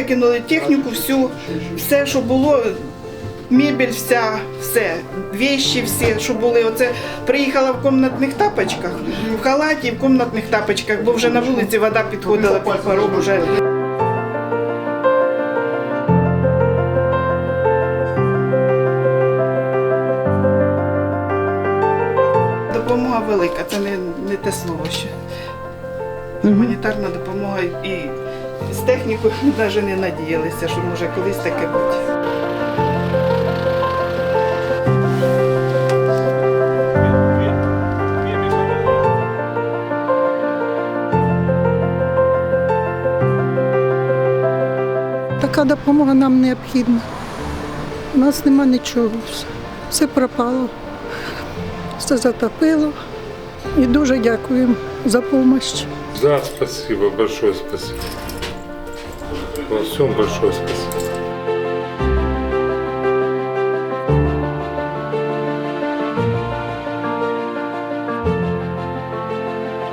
викинули техніку, всю, все, що було, мебель вся, все, вещі всі, що були. Оце приїхала в комнатних тапочках, в халаті в комнатних тапочках, бо вже на вулиці вода підходила під порог уже. Допомога велика, це не, не те слово ще. Гуманітарна допомога і з технікою ми навіть не надіялися, що може колись таке бути. Така допомога нам необхідна. У нас нема нічого. Все, все пропало, все затопило. І дуже дякуємо за допомогу. Да, спасибо, большое спасибо. Во всем большое спасибо.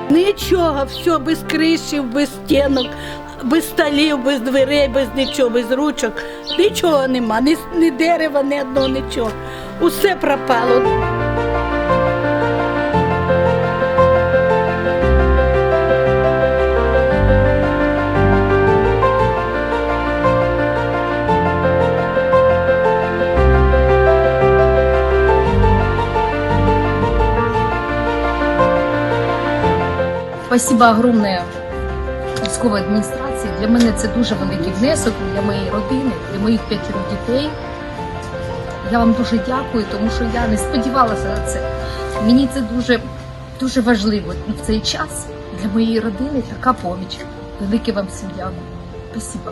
Нічого, все без кришів, без стінок, без столів, без дверей, без нічого, без ручок. Нічого нема, ні, ні дерева, ні одного, нічого. Усе пропало. Спасибо огромне військовій адміністрації. Для мене це дуже великий внесок для моєї родини, для моїх п'ятеро дітей. Я вам дуже дякую, тому що я не сподівалася на це. Мені це дуже, дуже важливо в цей час для моєї родини така поміч. Велике вам всім дякую. Спасибо.